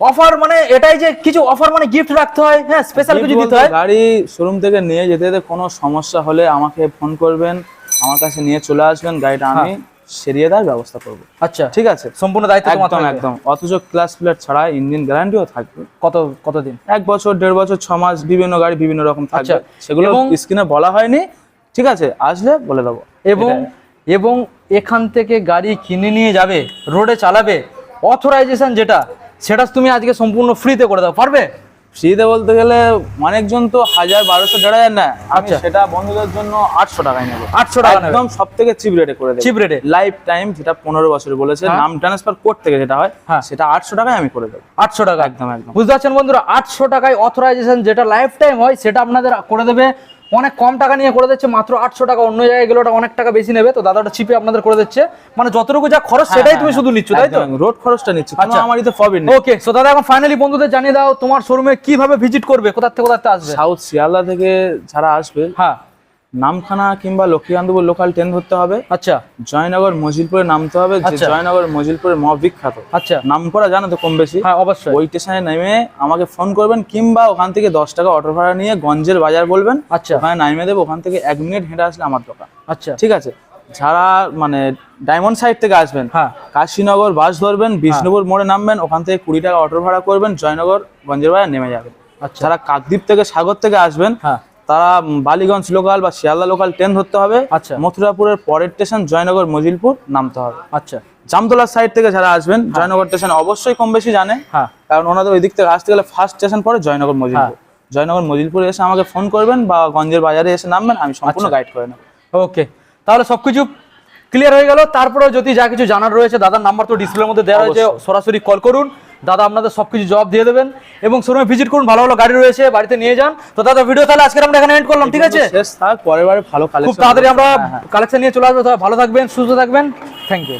অফার মানে এটাই যে কিছু অফার মানে গিফট রাখতে হয় হ্যাঁ স্পেশাল কিছু দিতে হয়। গাড়ি শোরুম থেকে নিয়ে যেতে যেতে কোনো সমস্যা হলে আমাকে ফোন করবেন আমার কাছে নিয়ে চলে আসবেন গাড়িটা আমি সেরিয়ে দেওয়ার ব্যবস্থা করব। আচ্ছা। ঠিক আছে? সম্পূর্ণ দায়িত্ব একদম একদম। অথচ ক্লাস প্লেট ছাড়া ইঞ্জিন গ্যারান্টিও থাকবে। কত কতদিন এক বছর দেড় বছর ছ মাস বিভিন্ন গাড়ি বিভিন্ন রকম থাকবে। আচ্ছা, সেগুলো স্ক্রিনে বলা হয়নি। ঠিক আছে আসলে বলে দেবো। এবং এবং এখান থেকে গাড়ি কিনে নিয়ে যাবে রোডে চালাবে অথরাইজেশন যেটা সেটা তুমি আজকে সম্পূর্ণ ফ্রিতে করে দাও। পারবে? ফ্রিতে বলতে গেলে অনেকজন তো হাজার বারোশো দেড় হাজার আমি আচ্ছা। সেটা বন্ধুদের জন্য আটশো টাকায় নেব। 800 টাকা একদম সব থেকে চিপ রেটে করে চিপ রেটে লাইফ টাইম যেটা পনেরো বছর বলেছে হ্যাঁ। নাম ট্রান্সফার করতে থেকে যেটা হয় হ্যাঁ। সেটা আটশো টাকায় আমি করে দেবো। আটশো টাকা। একদম একদম। বুঝতে পারছেন বন্ধুরা? আটশো টাকায় অথরাইজেশন যেটা লাইফ টাইম হয় সেটা আপনাদের করে দেবে। অনেক কম টাকা নিয়ে করে দিচ্ছে মাত্র আটশো টাকা। অন্য জায়গায় গেলে ওটা অনেক টাকা বেশি নেবে। তো দাদাটা চিপে আপনাদের করে দিচ্ছে। মানে যতটুকু যা খরচ সেটাই তুমি শুধু নিচ্ছ তাই তো? রোড খরচটা নিচ্ছে। আচ্ছা। আমারই তো প্রবলেম ওকে সো দাদা এখন ফাইনালি বন্ধুদের জানিয়ে দাও তোমার শোরুমে কীভাবে ভিজিট করবে কোথা থেকে কোথা থেকে আসবে? সাউথ শিয়ালদা থেকে যারা আসবে হ্যাঁ। নামখানা কিংবা লক্ষ্মীকান্তপুর লোকাল ট্রেন ধরতে হবে। আচ্ছা। জয়নগর মজিলপুরে নামতে হবে আচ্ছা। জয়নগর মজিলপুরের ম বিখ্যাত আচ্ছা। নাম করা জানো তো কম বেশি? হ্যাঁ অবশ্যই। ওই স্টেশনে নেমে আমাকে ফোন করবেন কিংবা ওখান থেকে দশ টাকা অটো ভাড়া নিয়ে গঞ্জের বাজার বলবেন। আচ্ছা। ওখানে নামিয়ে দেবো ওখান থেকে এক মিনিট হেঁটে আসলে আমার দোকান। আচ্ছা। ঠিক আছে? যারা মানে ডায়মন্ড সাইড থেকে আসবেন হ্যাঁ। কাশীনগর বাস ধরবেন বিষ্ণুপুর মোড়ে নামবেন ওখান থেকে কুড়ি টাকা অটো ভাড়া করবেন জয়নগর গঞ্জের বাজার নেমে যাবেন আচ্ছা। যারা কাকদ্বীপ থেকে সাগর থেকে আসবেন হ্যাঁ। তারা বালিগঞ্জ লোকাল বা শিয়ালদা লোকাল ট্রেন ধরতে হবে। আচ্ছা। মথুরাপুরের পরের স্টেশন জয়নগর মজিলপুর নামতে হবে। আচ্ছা। জামতলার সাইড থেকে যারা আসবেন জয়নগর স্টেশন অবশ্যই কম বেশি জানে। হ্যাঁ। কারণ ওনাদের ওই দিক থেকে আসতে গেলে ফার্স্ট স্টেশন পরে জয়নগর মজিলপুর। জয়নগর মজিলপুরে এসে আমাকে ফোন করবেন বা গঞ্জের বাজারে এসে নামবেন আমি সম্পূর্ণ আচ্ছা। গাইড করে নেব। ওকে তাহলে সবকিছু ক্লিয়ার হয়ে গেল। তারপরেও যদি যা কিছু জানার রয়েছে দাদার নাম্বার তো ডিসপ্লের মধ্যে দেওয়া রয়েছে সরাসরি কল করুন। দাদা আপনাদের সব কিছু জব দিয়ে দেবেন এবং শোরুমে ভিজিট করুন ভালো ভালো গাড়ি রয়েছে বাড়িতে নিয়ে যান। তো দাদা ভিডিও তাহলে আজকে আমরা এখানে এন্ড করলাম ঠিক আছে? শেষ থাক পরের বারে ভালো খুব তাড়াতাড়ি আমরা কালেকশন নিয়ে চলে আসব ভালো থাকবেন সুস্থ থাকবেন। Thank you